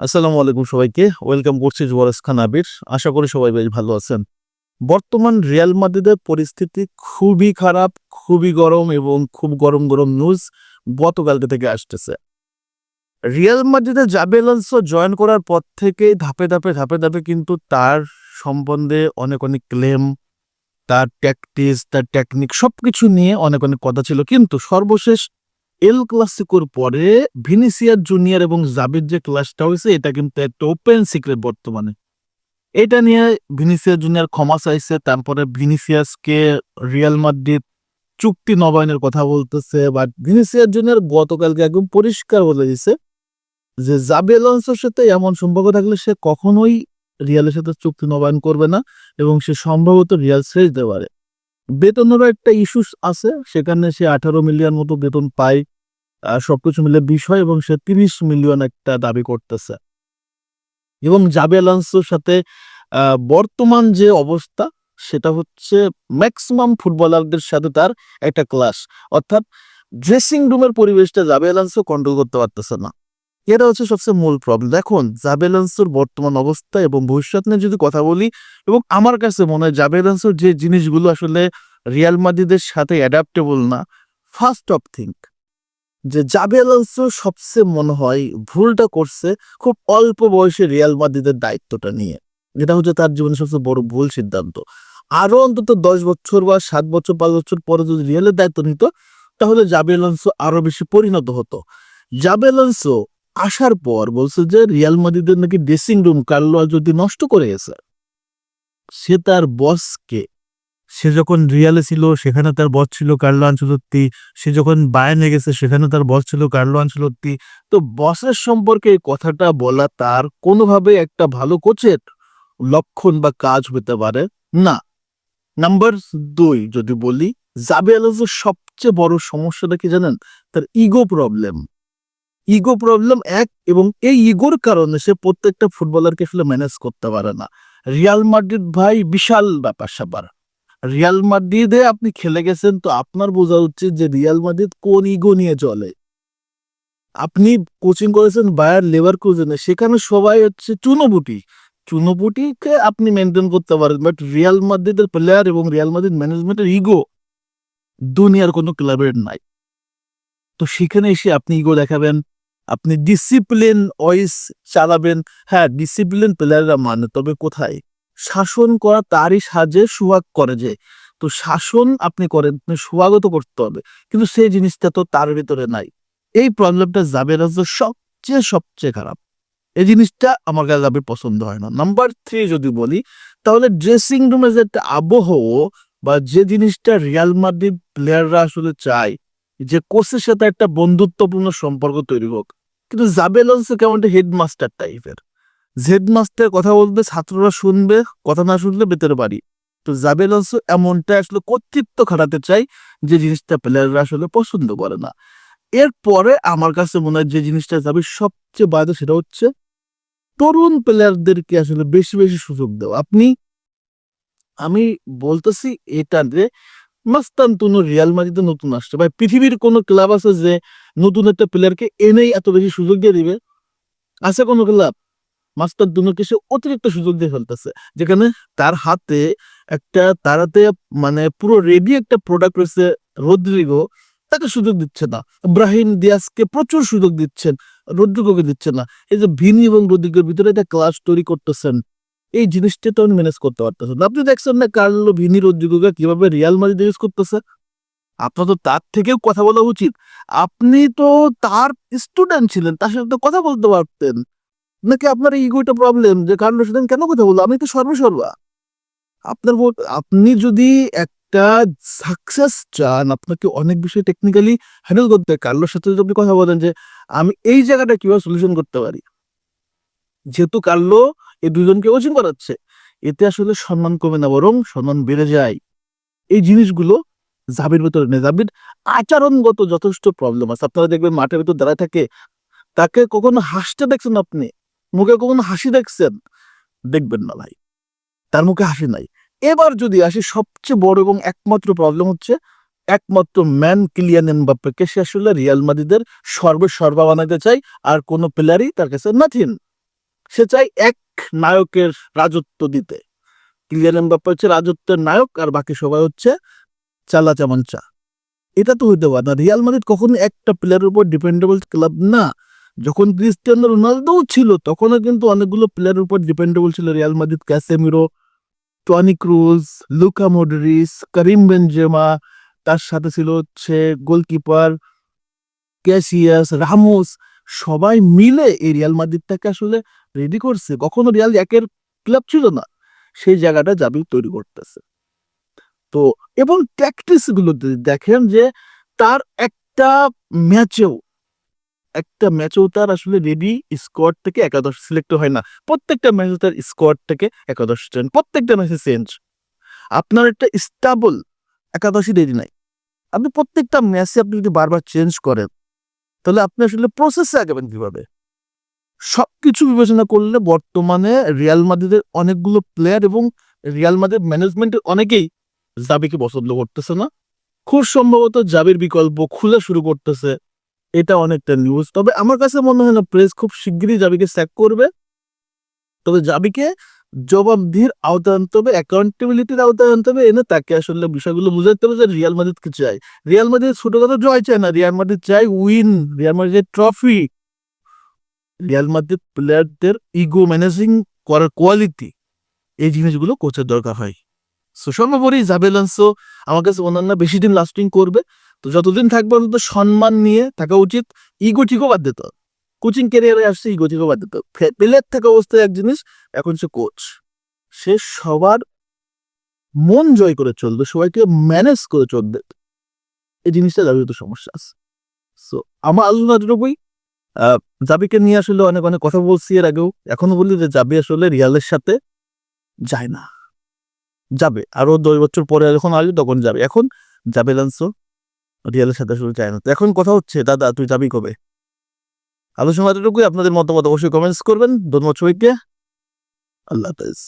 আসসালামু আলাইকুম সবাইকে। ওয়েলকাম করছি জুয়ারেস খান আবির। আশা করি সবাই বেশ ভালো আছেন। বর্তমান রিয়াল মাদ্রিদের পরিস্থিতি খুবই খারাপ, খুবই গরম এবং খুব গরম গরম নিউজ গতকালকে থেকে আসতেছে। রিয়াল মাদ্রিদে আলসো জয়েন করার পর থেকে ধাপে ধাপে ধাপে ধাপে কিন্তু তার সম্বন্ধে অনেক অনেক ক্লেম তার ট্যাকটিস তার টেকনিক সবকিছু নিয়ে অনেক অনেক কথা ছিল। কিন্তু সর্বশেষ এল ক্লাসিকোর পরে ভিনিসিয়ার জুনিয়র এবং জাবির যে ক্লাসটা হয়েছে, এটা কিন্তু একটা ওপেন সিক্রেট বর্তমানে। এটা নিয়ে ভিনিসিয়াস জুনিয়র ক্ষমা চাইছে, তারপরে ভিনিসিয়াসকে রিয়াল মাদ্রিদ চুক্তি নবায়নের কথা বলতেছে বাট ভিনিসিয়াস জুনিয়র গতকালকে একদম পরিষ্কার বলে দিছে যে জাবি আলোনসোর সাথে এমন সম্পর্ক থাকলে সে কখনোই রিয়ালের সাথে চুক্তি নবায়ন করবে না এবং সে সম্ভবত রিয়াল ছেড়ে দিতে পারে। বেতনেরও একটা ইস্যুস আছে। সেখানে সে আঠারো মিলিয়ন মতো বেতন পায়। সবকিছু মিলে বিষয় এবং সে তিরিশ মিলিয়ন একটা দাবি করতেছে। এবং জাবে আলান্সোর সাথে বর্তমান যে অবস্থা, সেটা হচ্ছে ম্যাক্সিমাম ফুটবলারদের সাথে তার একটা ক্লাস অর্থাৎ ড্রেসিং রুমের পরিবেশটা জাবে আলান্সো কন্ট্রোল করতে পারতেছে না। এটা হচ্ছে সবচেয়ে মূল প্রবলেম দেখুন জাবে আলান্সোর বর্তমান অবস্থা এবং ভবিষ্যৎ নিয়ে যদি কথা বলি, এবং আমার কাছে মনে হয় জাবে আলান্সোর যে জিনিসগুলো আসলে রিয়াল মাদ্রিদের সাথে অ্যাডাপ্টেবল না। ফার্স্ট অফ থিঙ্ক যে জাবে সবচেয়ে মনে হয় ভুলটা করছে খুব অল্প বয়সে রিয়াল মাদ্রিদের দায়িত্বটা নিয়ে। যেটা হচ্ছে তার জীবনে সবচেয়ে বড় ভুল সিদ্ধান্ত। আরও অন্তত দশ বছর বা সাত বছর, পাঁচ বছর পরে যদি রিয়ালের দায়িত্ব নিত, তাহলে জাবে আলান্সো আরও বেশি পরিণত হতো। জাবে আসার পর বলছে যে রিয়াল মাদ্রিদের নাকি ড্রেসিং রুম কার্লো যদি নষ্ট করে গেছে, সে তার বসকে সে যখন রিয়ালে ছিল, সেখানে তার বস ছিল কার্লো আনচলত্তি। সে যখন বায়ানে গেছে, সেখানে তার বস ছিল কার্লো আনচলত্তি। তো বসের সম্পর্কে এই কথাটা বলা তার কোনোভাবে একটা ভালো কোচের লক্ষণ বা কাজ হতে পারে না। নাম্বার দুই যদি বলি, জাবে আলাজের সবচেয়ে বড় সমস্যাটা কি জানেন? তার ইগো প্রবলেম। ইগো প্রবলেম এক এবং এই ইগোর কারণে সে প্রত্যেকটা ফুটবলারকে আসলে ম্যানেজ করতে পারে না। রিয়াল মাদ্রিদ ভাই বিশাল ব্যাপার স্যাপার রিয়াল মাদ্রিদে আপনি খেলে গেছেন তো আপনার বোঝা উচিত যে রিয়াল মাদ্রিদ কোন ইগো নিয়ে চলে। আপনি কোচিং করেছেন বায়ার লেবার কোজনে সেখানে সবাই হচ্ছে চুনোপুটি চুনোপুটিকে আপনি মেনটেন করতে পারেন বাট রিয়াল মাদ্রিদের প্লেয়ার এবং রিয়াল মাদ্রিদ ম্যানেজমেন্টের ইগো দুনিয়ার কোনো ক্লাবের নাই। তো সেখানে এসে আপনি ইগো দেখাবেন, আপনি ডিসিপ্লিন ওয়াইজ চালাবেন। হ্যাঁ ডিসিপ্লিন প্লেয়াররা মানে তবে কোথায়? শাসন করা তারই সাজে সুহাগ করে যে, তো শাসন আপনি করেন সুহাগত করতে হবে। কিন্তু সেই জিনিসটা তো তার ভিতরে নাই। এই প্রবলেমটা জাবের সবচেয়ে সবচেয়ে খারাপ। এই জিনিসটা আমার কাছে জাবের পছন্দ হয় না। নাম্বার থ্রি যদি বলি, তাহলে ড্রেসিং রুমে যে একটা আবহ বা যে জিনিসটা রিয়াল মাদ্রিদ প্লেয়াররা আসলে চায়, যে কোচের সাথে একটা বন্ধুত্বপূর্ণ সম্পর্ক তৈরি হোক। কিন্তু জাবেল কেমন হেডমাস্টার টাইপের হেডমাস্টার কথা বলবে, ছাত্ররা শুনবে, কথা না শুনলে বেতের বাড়ি। তো জাবেল অলসো এমনটা আসলে কর্তৃত্ব খাটাতে চাই যে জিনিসটা প্লেয়াররা আসলে পছন্দ করে না। এরপরে আমার কাছে মনে হয় যে জিনিসটা যাবে সবচেয়ে বাজে সেটা হচ্ছে তরুণ প্লেয়ারদেরকে আসলে বেশি বেশি সুযোগ দেওয়া। আপনি, আমি বলতেছি এটা যে মাস্তান তুনু রিয়াল মাদ্রিদে নতুন আসছে। ভাই, পৃথিবীর কোনো ক্লাব আছে যে নতুন একটা প্লেয়ারকে এনেই এত বেশি সুযোগ দিয়ে দিবে? আছে কোনো ক্লাব মাস্টার দুনোকে সে অতিরিক্ত সুযোগ দিয়ে ফেলতেছে। যেখানে তার হাতে একটা, তার হাতে মানে পুরো রেডি একটা প্রোডাক্ট রয়েছে রদ্রিগো, তাকে সুযোগ দিচ্ছে না। ব্রাহিম দিয়াসকে প্রচুর সুযোগ দিচ্ছেন, রদ্রিগোকে দিচ্ছেন না। এই যে ভিনি এবং রদ্রিগোর ভিতরে একটা ক্লাস তৈরি করতেছেন, এই জিনিসটা তো আমি ম্যানেজ করতে পারতেছেন। আপনি দেখছেন না কার্লো, ভিনি, রদ্রিগোকে কীভাবে রিয়াল মাদ্রিদ ইউজ করতেছে? আপনার তো তার থেকেও কথা বলা উচিত। আপনি তো তার স্টুডেন্ট ছিলেন, তার সাথে কথা বলতে পারতেন। নাকি আপনার ইগোটা প্রবলেম যে কার্লো সেদিন কেন কথা বলল? আমি তো সর্বসর্বা আপনার আপনি যদি একটা সাকসেস চান, আপনাকে অনেক বিষয় টেকনিক্যালি হ্যান্ডেল করতে হয়। কার্লোর সাথে যদি আপনি কথা বলেন যে, আমি এই জায়গাটা কীভাবে সলিউশন করতে পারি? যেহেতু কার্লো এই দুজনকে কোচিং করাচ্ছে, এতে আসলে সম্মান কমে না, বরং সম্মান বেড়ে যায়। এই জিনিসগুলো জাবির ভেতরে নেই। জাবির আচরণগত যথেষ্ট প্রবলেম আছে। আপনারা দেখবেন মাঠের ভেতর দাঁড়ায় থাকে, তাকে কখনো হাসতে দেখছেন আপনি? মুখে কখনো হাসি দেখছেন? দেখবেন না ভাই। তার মুখে হাসি নাই। এবার যদি আসি, সবচেয়ে বড় এবং একমাত্র প্রবলেম হচ্ছে, একমাত্র ম্যান কিলিয়ান এমবাপ্পেকে সে আসলে রিয়াল মাদিদের সর্বে সর্বা বানাইতে চাই, আর কোনো প্লেয়ারই তার কাছে নাথিন সে চায় এক নায়কের রাজত্ব দিতে। কিলিয়ান এমবাপ্পে হচ্ছে রাজত্বের নায়ক, আর বাকি সবাই হচ্ছে চালা চামাঞ্চা এটা তো হইতে পারে না। রিয়াল মাদ্রিদ কখনো একটা প্লেয়ারের উপর ডিপেন্ডেবল ক্লাব না। যখন ক্রিস্টিয়ানো রোনালদোও ছিল, তখনও কিন্তু অনেকগুলো প্লেয়ারের উপর ডিপেন্ডেবল ছিল। Real Madrid, Casemiro, Toni Kroos, Luka Modric Karim Benzema, তার সাথে ছিল হচ্ছে গোলকিপার ক্যাসিয়াস, রামোস। সবাই মিলে এই রিয়াল মাদ্রিদটাকে আসলে রেডি করছে। কখনো রিয়াল একের ক্লাব ছিল না, সেই জায়গাটা জাবি তৈরি করতেছে। তো, এবং ট্যাকটিসগুলো দেখেন যে, তার একটা ম্যাচেও একটা ম্যাচেও তার আসলে রেডি স্কোয়াড থেকে একাদশ সিলেক্ট হয় না। প্রত্যেকটা ম্যাচে তার স্কোয়াড থেকে একাদশ চেঞ্জ প্রত্যেকটা ম্যাচে চেঞ্জ আপনার একটা স্টাবল একাদশই রেডি নাই। আপনি প্রত্যেকটা ম্যাচে আপনি যদি বারবার চেঞ্জ করেন, তাহলে আপনি আসলে প্রসেসে আগাবেন কীভাবে? সবকিছু বিবেচনা করলে বর্তমানে রিয়াল মাদ্রিদের অনেকগুলো প্লেয়ার এবং রিয়াল মাদ্রিদ ম্যানেজমেন্টের অনেকেই জাবিকে পছন্দ করতেছে না। খুব সম্ভবত জাবির বিকল্প খুলে শুরু করতেছে। এটা অনেকটা নিউজ তবে আমার কাছে মনে হয় না প্রেস খুব শিগগিরই জাবিকে স্যাক করবে। তবে জাবিকে জবাবদিহির আওতায় আনতে হবে অ্যাকাউন্টেবিলিটির আওতায় আনতে হবে। এনে তাকে আসলে বিষয়গুলো বুঝাতে হবে যে রিয়াল মাদ্রিদ কি চাই রিয়াল মাদ্রিদ ছোটখাটো জয় চায় না। রিয়াল মাদ্রিদ চাই win Real Madrid trophy Real Madrid প্লেয়ারদের ইগো ম্যানেজিং করার কোয়ালিটি এই জিনিসগুলো কোচের দরকার হয়। সো সর্বোপরি জাবেলান্সো আমার কাছে অন্যান্য বেশি দিন লাস্টিং করবে। তো যতদিন থাকবে অন্তত সম্মান নিয়ে থাকা উচিত। ইগো ঠিকও বাদ দিতে কোচিং ক্যারিয়ারে আসছে ইগো ঠিকও বাদ দিতে প্লেয়ার থাকা অবস্থায় এক জিনিস এখন সে কোচ সে সবার মন জয় করে চলবে সবাইকে ম্যানেজ করে চলবে। এই জিনিসটা যাবে তো সমস্যা আছে। সো আমার আলোচনা আহ, জাবিকে নিয়ে আসলে অনেক অনেক কথা বলছি এর আগেও। এখনও বলি যে জাবি আসলে রিয়ালের সাথে যায় না। যাবে। আরও দশ বছর পরে যখন আসবে তখন যাবে। এখন যাবে লান্সো রিয়ালের সাথে আসলে চায় না। তো এখন কথা হচ্ছে, দাদা, তুই যাবি কবে? আলোচনা এতটুকুই আপনাদের মতামত অবশ্যই কমেন্টস করবেন। ধন্যবাদ সবাইকে। আল্লাহ হাফেজ।